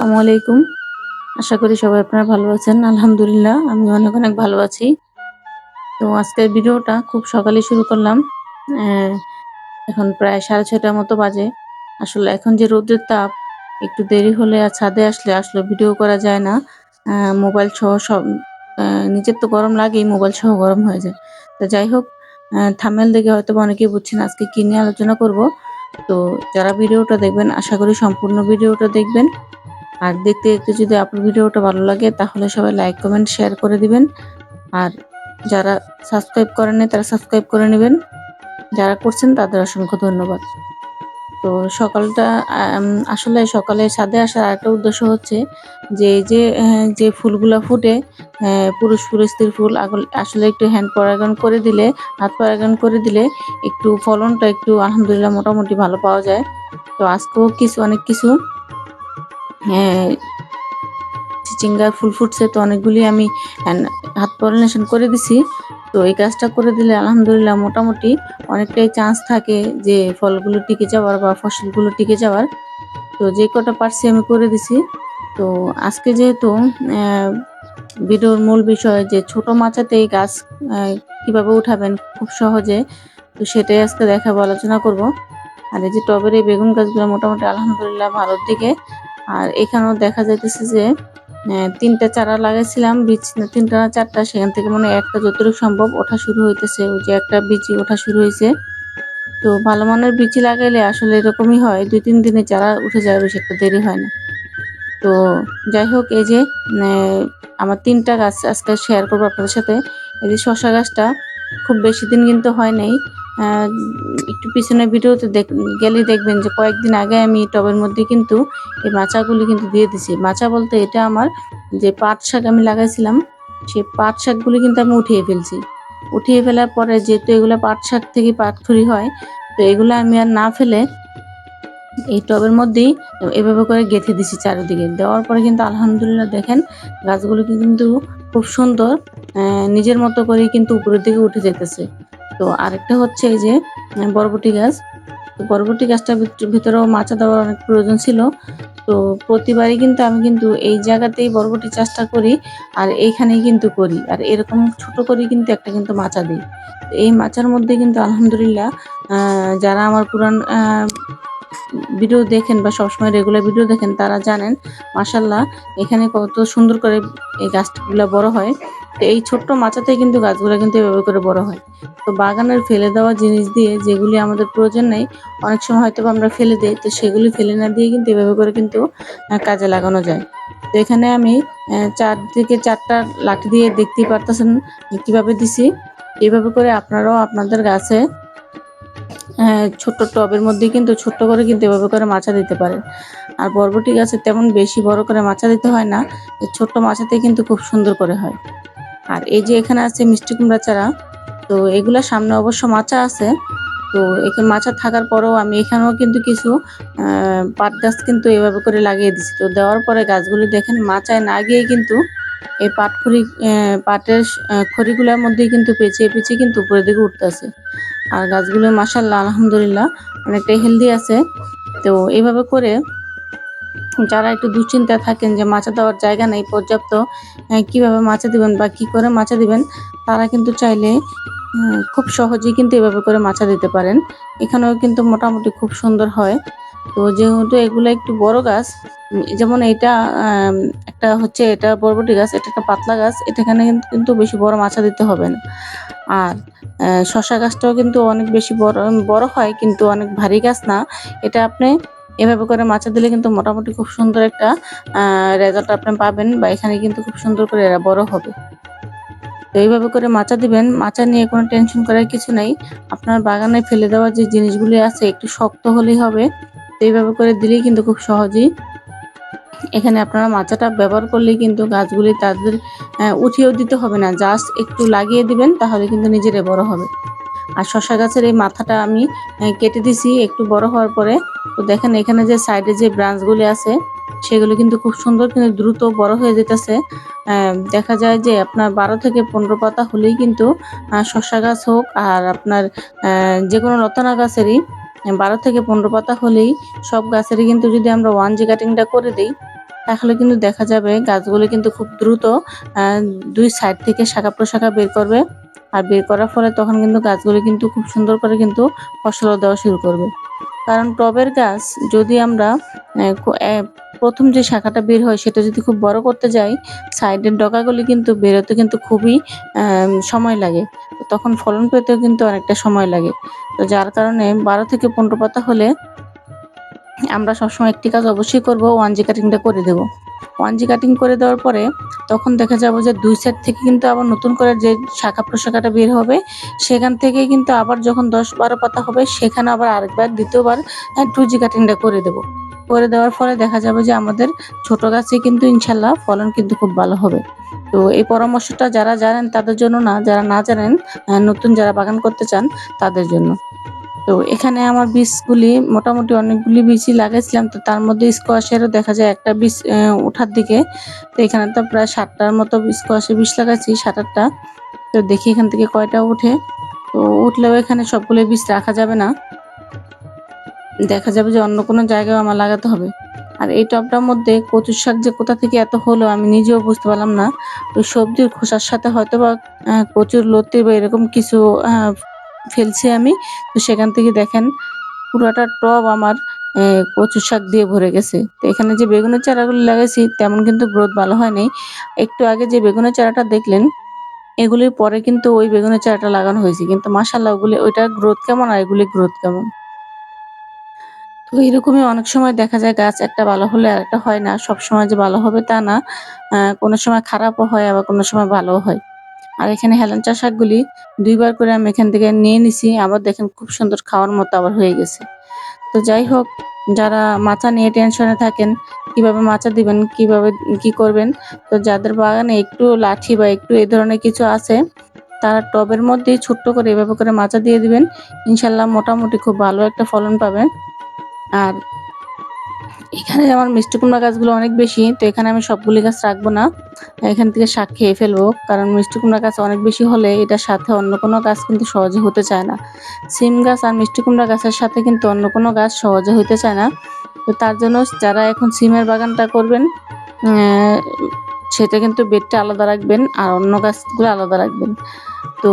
আসসালামু আলাইকুম। আশা করি সবাই আপনারা ভালো আছেন। আলহামদুলিল্লাহ আমি অনেক অনেক ভালো আছি। তো আজকের ভিডিওটা খুব সকালে শুরু করলাম। এখন প্রায় সাড়ে ছয়টার মতো বাজে। আসলে এখন যে রোদের তাপ, একটু দেরি হলে আর ছাদে আসলে আসলে ভিডিও করা যায় না। মোবাইল সহ সব নিজের তো গরম লাগেই, মোবাইল সহ গরম হয়ে যায়। তো যাই হোক থামেল দেখে হয়তো অনেকেই বুঝছেন আজকে কি নিয়ে আলোচনা করব। তো যারা ভিডিওটা দেখবেন, আশা করি সম্পূর্ণ ভিডিওটা দেখবেন। আর দেখতে দেখতে যদি আপনার ভিডিওটা ভালো লাগে তাহলে সবাই লাইক কমেন্ট শেয়ার করে দিবেন। আর যারা সাবস্ক্রাইব করেননি তারা সাবস্ক্রাইব করে নেবেন। যারা করছেন তাদের অসংখ্য ধন্যবাদ। তো সকালটা আসলে সকালে ছাদে আসার একটা উদ্দেশ্য হচ্ছে যে যে আহ, যে ফুলগুলা ফুটে আহ, পুরুষ পুরুষ স্ত্রীর ফুল আসলে একটু হ্যান্ড পরাগায়ন করে দিলে হাত পরাগায়ন করে দিলে একটু ফলনটা একটু আলহামদুলিল্লাহ মোটামুটি ভালো পাওয়া যায়। তো আজকেও কিছু অনেক কিছু। হ্যাঁ। চিচিঙ্গার ফুল ফুটছে তো অনেকগুলি আমি হাত পলিনেশন করে দিছি। তো এই কাজটা করে দিলে আলহামদুলিল্লাহ মোটামুটি অনেকটাই চান্স থাকে যে ফলগুলো টিকে যাওয়ার বা ফসলগুলো টিকে যাওয়ার। তো যে কটা পারছি আমি করে দিছি। তো আজকে যেহেতু ভিডিওর মূল বিষয় যে ছোট মাচাতেই গাছ কীভাবে উঠাবেন খুব সহজে, তো সেটাই আজকে দেখাবো, আলোচনা করব। আর এই যে টবের এই বেগুন গাছগুলো মোটামুটি আলহামদুলিল্লাহ ভালোর দিকে আর এখানেও দেখা যাইতেছে যে তিনটা চারা লাগাইছিলাম, বীজ, তিনটা না চারটা, সেখান থেকে মনে একটা যতটুকু সম্ভব ওঠা শুরু হইতেছে। ওই যে একটা বীজই ওঠা শুরু হয়েছে তো ভালো মানের বীজ লাগাইলে আসলে এরকমই হয়, দুই, তিন দিনে চারা উঠে যায়, বেশি একটা দেরি হয় না। তো যাই হোক, এই যে আমার তিনটা গাছ আজকে শেয়ার করব আপনাদের সাথে। এই যে শশা গাছটা খুব বেশি দিন কিন্তু হয় নাই। একটু পিছনে ভিডিওতে গেলে দেখবেন যে কয়েকদিন আগে আমি টবের মধ্যে কিন্তু এই মাচাগুলি কিন্তু দিয়ে দিছি। মাচা বলতে এটা আমার যে পাট শাক আমি লাগাইছিলাম, সেই পাট শাকগুলি কিন্তু আমি উঠিয়ে ফেলছি। উঠিয়ে ফেলার পরে যেহেতু এগুলো পাট শাক থেকে পাটখড়ি হয়, তো এগুলো আমি আর না ফেলে এই টবের মধ্যেই এভাবে করে গেঁথে দিছি চারিদিকে। দেওয়ার পরে কিন্তু আলহামদুলিল্লাহ দেখেন গাছগুলো কিন্তু খুব সুন্দর নিজের মতো করে কিন্তু উপরের দিকে উঠে যেতেছে। তো আরেকটা হচ্ছে এই যে বরবটি গাছ। তো বরবটি গাছটার ভিত- ভিতরেও মাচা দেওয়ার অনেক প্রয়োজন ছিল। তো প্রতিবারই কিন্তু আমি কিন্তু এই জায়গাতেই বরবটি চাষটা করি আর এইখানেই কিন্তু করি। আর এরকম ছোট করে কিন্তু একটা কিন্তু মাচা দিই। এই মাচার মধ্যে কিন্তু আলহামদুলিল্লাহ যারা আমার পুরান ভিডিও দেখেন বা সবসময় রেগুলার ভিডিও দেখেন তারা জানেন মাসাল্লাহ এখানে কত সুন্দর করে এই গাছগুলো বড় হয়। তো এই ছোট্ট মাচাতেই কিন্তু গাছগুলো কিন্তু এভাবে করে বড় হয়। তো বাগানের ফেলে দেওয়া জিনিস দিয়ে যেগুলি আমাদের প্রয়োজন নেই অনেক সময় হয়তো আমরা ফেলে দিই তো সেগুলি ফেলে না দিয়ে কিন্তু এভাবে করে কিন্তু কাজে লাগানো যায়। তো এখানে আমি আহ, চারদিকে চারটা লাঠি দিয়ে দেখতেই পারতেছেন কীভাবে দিছি। এভাবে করে আপনারাও আপনাদের গাছে ছোট্ট টবের মধ্যে কিন্তু ছোট্ট করে কিন্তু এভাবে করে মাছা দিতে পারেন আর বরবটি গাছে তেমন বেশি বড় করে মাচা দিতে হয় না ছোট্ট মাচাতে কিন্তু খুব সুন্দর করে হয়। আর এই যে এখানে আছে মিষ্টি কুমড়া চারা, তো এগুলা সামনে অবশ্য মাচা আছে, তো এখানে মাচা থাকার পরেও আমি এখানেও কিন্তু কিছু পাট গাছ কিন্তু এভাবে করে লাগিয়ে দিছি তো দেওয়ার পরে গাছগুলি দেখেন মাচায় না গিয়ে কিন্তু এই পাট খড়ি পাটের খড়িগুলোর মধ্যেই কিন্তু পেঁচিয়ে পেঁচিয়ে কিন্তু উপরের দিকে উঠতেছে। আর গাছগুলো মাসাল্লাহ আলহামদুলিল্লাহ অনেকটাই হেলদি আছে। তো এইভাবে করে যারা একটু দুশ্চিন্তায় থাকেন যে মাছা দেওয়ার জায়গা নেই, পর্যাপ্ত কীভাবে মাছা দিবেন বা কি করে মাছা দিবেন, তারা কিন্তু চাইলে খুব সহজেই কিন্তু এভাবে করে মাছা দিতে পারেন। এখানেও কিন্তু মোটামুটি খুব সুন্দর হয়। তো যেহেতু এগুলো একটু বড় গাছ যেমন এটা একটা হচ্ছে এটা বরবটি গাছ, এটা একটা পাতলা গাছ, এটাখানে কিন্তু- বেশি বড় মাছা দিতে হবে না। আর শশা গাছটাও কিন্তু অনেক বেশি বড় বড় হয়, কিন্তু অনেক ভারী গাছ না। এটা আপনি এভাবে করে মাছা দিলে কিন্তু মোটামুটি খুব সুন্দর একটা রেজাল্ট আপনি পাবেন বা এখানে কিন্তু খুব সুন্দর করে এরা বড় হবে। তো এইভাবে করে মাচা দিবেন মাচা নিয়ে কোনো টেনশন করার কিছু নাই। আপনার বাগানে ফেলে দেওয়া যে জিনিসগুলি আছে, একটু শক্ত হলেই হবে। এইভাবে করে দিলেই কিন্তু খুব সহজেই এখানে আপনারা মাচাটা ব্যবহার করলেই কিন্তু গাছগুলি তাদের উঠিয়েও দিতে হবে না। জাস্ট একটু লাগিয়ে দিবেন, তাহলে কিন্তু নিজেরে বড় হবে। আর শশা গাছের এই মাথাটা আমি কেটে দিছি একটু বড় হওয়ার পরে। তো দেখেন এখানে যে সাইডে যে ব্রাঞ্চগুলি আছে, সেগুলো কিন্তু খুব সুন্দর কিন্তু দ্রুত বড় হয়ে যেতেছে। দেখা যায় যে আপনার বারো থেকে পনেরো পাতা হলেই কিন্তু শশা গাছ হোক আর আপনার যে কোনো লতানা গাছেরই বারো থেকে পনেরো পাতা হলেই সব গাছেরই কিন্তু যদি আমরা ওয়ান জি কাটিংটা করে দিই, তাহলে কিন্তু দেখা যাবে গাছগুলো কিন্তু খুব দ্রুত দুই সাইড থেকে শাখা প্রশাখা বের করবে। আর বের করার ফলে তখন কিন্তু গাছগুলো কিন্তু খুব সুন্দর করে কিন্তু ফসলও দেওয়া শুরু করবে। কারণ টবের গাছ যদি আমরা প্রথম যে শাখাটা বের হয় সেটা যদি খুব বড় করতে যাই সাইডের ডগাগুলি কিন্তু বেরোতে কিন্তু খুবই সময় লাগে। তখন ফলন পেতেও কিন্তু অনেকটা সময় লাগে। তো যার কারণে বারো থেকে পনেরো পাতা হলে আমরা সবসময় একটি কাজ অবশ্যই করব ওয়ান জি কাটিংটা করে দেব। ওয়ান জি কাটিং করে দেওয়ার পরে তখন দেখা যাবে যে দুই সাইড থেকে কিন্তু আবার নতুন করে যে শাখা প্রশাখাটা বের হবে, সেখান থেকে কিন্তু আবার যখন দশ বারো পাতা হবে, সেখানে আবার আরেকবার দ্বিতীয়বার টু জি কাটিংটা করে দেব। করে দেওয়ার ফলে দেখা যাবে যে আমাদের ছোট গাছে কিন্তু ইনশাল্লাহ ফলন কিন্তু খুব ভালো হবে। তো এই পরামর্শটা যারা জানেন তাদের জন্য না, যারা না জানেন নতুন যারা বাগান করতে চান তাদের জন্য। তো এখানে আমার বীজগুলি, মোটামুটি অনেকগুলি বীজই লাগাইছিলাম, তো তার মধ্যে স্কোয়াশেরও দেখা যায় একটা বীজ ওঠার দিকে। তো এখানে তো প্রায় ষাটটার মতো স্কোয়াশের বীজ লাগাইছি সাত আটটা। তো দেখি এখান থেকে কয়টা উঠে। তো উঠলেও এখানে সবগুলো বীজ রাখা যাবে না। দেখা যাবে যে অন্য কোনো জায়গায় আমার লাগাতে হবে। আর এই টবটার মধ্যে কচুর শাক যে কোথা থেকে এত হলো আমি নিজেও বুঝতে পারলাম না। ওই সবজির খোসার সাথে হয়তো বা কচুর লতি বা এরকম কিছু ফেলছি আমি। তো সেখান থেকে দেখেন পুরোটা টব আমার আহ, কচু শাক দিয়ে ভরে গেছে। তো এখানে যে বেগুনের চারাগুলো লাগাইছি তেমন কিন্তু গ্রোথ ভালো হয়নি। একটু আগে যে বেগুনের চারাটা দেখলেন এগুলির পরে কিন্তু ওই বেগুনের চারাটা লাগানো হয়েছে। কিন্তু মাসাল্লাহ ওগুলি ওইটার গ্রোথ কেমন আর এগুলি গ্রোথ কেমন? তো এরকমই অনেক সময় দেখা যায় গাছ একটা ভালো হলে আর একটা হয় না। সব সময় যে ভালো হবে তা না। কোনো সময় খারাপও হয়, আবার কোনো সময় ভালো হয়। আর এখানে হেলেঞ্চা শাকগুলি দুইবার করে আমি এখান থেকে নিয়ে নিছি। আবার দেখেন খুব সুন্দর খাওয়ার মতো আবার হয়ে গেছে। তো যাই হোক, যারা মাচা নিয়ে টেনশনে থাকেন, কীভাবে মাচা দিবেন, কীভাবে, কি করবেন, তো যাদের বাগানে একটু লাঠি বা একটু এই ধরনের কিছু আছে, তারা টবের মধ্যেই ছোট্ট করে এভাবে করে মাচা দিয়ে দিবেন। ইনশাল্লাহ মোটামুটি খুব ভালো একটা ফলন পাবেন। আর এখানে আমার মিষ্টি কুমড়া গাছগুলো অনেক বেশি, তো এখানে আমি সবগুলি গাছ রাখব না। এখান থেকে শাক খেয়ে ফেলব, কারণ মিষ্টি কুমড়া গাছ অনেক বেশি হলে এটার সাথে অন্য কোনো গাছ কিন্তু সহজে হতে চায় না। সিম গাছ আর মিষ্টি কুমড়া গাছের সাথে কিন্তু অন্য কোনো গাছ সহজে হতে চায় না। তো তার জন্য যারা এখন সিমের বাগানটা করবেন সেটা কিন্তু বেডটা আলাদা রাখবেন আর অন্য গাছগুলো আলাদা রাখবেন। তো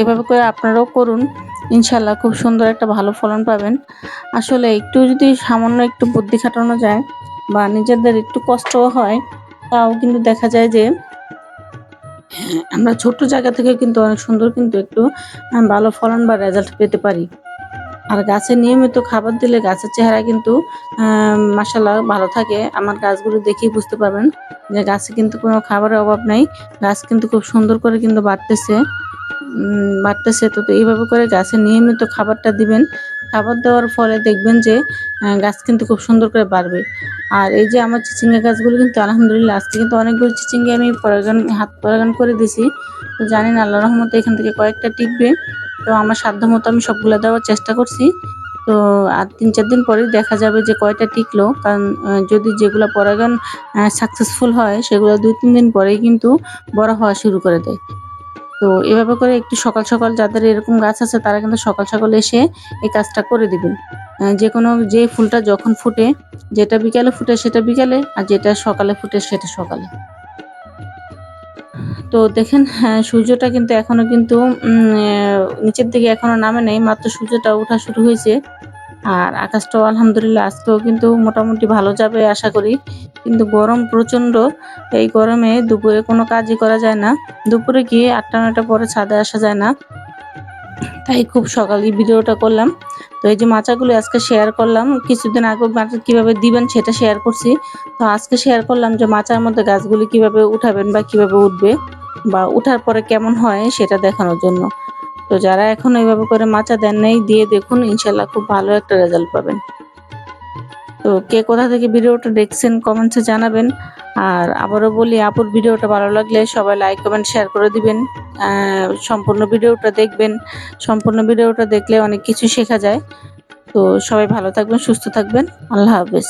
এভাবে করে আপনারাও করুন। ইনশাল্লাহ খুব সুন্দর একটা ভালো ফলন পাবেন। আসলে একটু যদি সামান্য একটু বুদ্ধি খাটানো যায় বা নিজেদের একটু কষ্টও হয়, তাও কিন্তু দেখা যায় যে আমরা ছোট্ট জায়গা থেকে কিন্তু অনেক সুন্দর কিন্তু একটু ভালো ফলন বা রেজাল্ট পেতে পারি। আর গাছে নিয়মিত খাবার দিলে গাছের চেহারা কিন্তু মাসাল্লাহ ভালো থাকে। আমার গাছগুলো দেখেই বুঝতে পারবেন যে গাছে কিন্তু কোনো খাবারের অভাব নাই। গাছ কিন্তু খুব সুন্দর করে কিন্তু বাড়তেছে। বাড়তেছে। তো তো এইভাবে করে গাছে নিয়মিত খাবারটা দিবেন। খাবার দেওয়ার ফলে দেখবেন যে গাছ কিন্তু খুব সুন্দর করে বাড়বে। আর এই যে আমার চিচিঙ্গা গাছগুলো কিন্তু আলহামদুলিল্লাহ আজকে কিন্তু অনেকগুলো চিচিঙ্গা আমি পরাগান হাত পরাগান করে দিছি তো জানি না আল্লাহ রহমতে এখান থেকে কয়েকটা টিকবে। তো আমার সাধ্য মতো আমি সবগুলো দেওয়ার চেষ্টা করছি। তো আর তিন চার দিন পরে দেখা যাবে যে কয়টা টিকলো। কারণ যদি যেগুলো পরাগান সাকসেসফুল হয়, সেগুলো দুই তিন দিন পরেই কিন্তু বড় হওয়া শুরু করে দেয়। তো এভাবে করে একটু সকাল সকাল যাদের এরকম গাছ আছে তারা কিন্তু সকাল সকাল এসে এই কাজটা করে দিবেন যে কোনো যে ফুলটা যখন ফুটে যেটা বিকালে ফুটে সেটা বিকালে আর যেটা সকালে ফুটে সেটা সকালে। তো দেখেন হ্যাঁ, সূর্যটা কিন্তু এখনও কিন্তু নিচের দিকে এখনও নামে নেই মাত্র সূর্যটা ওঠা শুরু হয়েছে। আর আকাশটাও আলহামদুলিল্লাহ আজকেও কিন্তু মোটামুটি ভালো যাবে আশা করি। কিন্তু গরম প্রচণ্ড এই গরমে দুপুরে কোনো কাজই করা যায় না। দুপুরে গিয়ে আটটা, নয়টা পরে ছাদে আসা যায় না। তাই খুব সকালে ভিডিওটা করলাম। তো এই যে মাচাগুলো আজকে শেয়ার করলাম, কিছুদিন আগে মাচা কীভাবে দিবেন সেটা শেয়ার করছি। তো আজকে শেয়ার করলাম যে মাচার মধ্যে গাছগুলি কীভাবে উঠাবেন বা কীভাবে উঠবে বা উঠার পরে কেমন হয় সেটা দেখানোর জন্য। তো যারা এখন এইভাবে করে মাচা দেন নাই, দিয়ে দেখুন, ইনশাল্লাহ খুব ভালো একটা রেজাল্ট পাবেন। তো কে কোথা থেকে ভিডিওটা দেখছেন কমেন্টসে জানাবেন। আর আবারও বলি, আপুর ভিডিওটা ভালো লাগলে সবাই লাইক কমেন্ট শেয়ার করে দিবেন। সম্পূর্ণ ভিডিওটা দেখবেন। সম্পূর্ণ ভিডিওটা দেখলে অনেক কিছু শেখা যায়। তো সবাই ভালো থাকবেন, সুস্থ থাকবেন। আল্লাহ হাফেজ।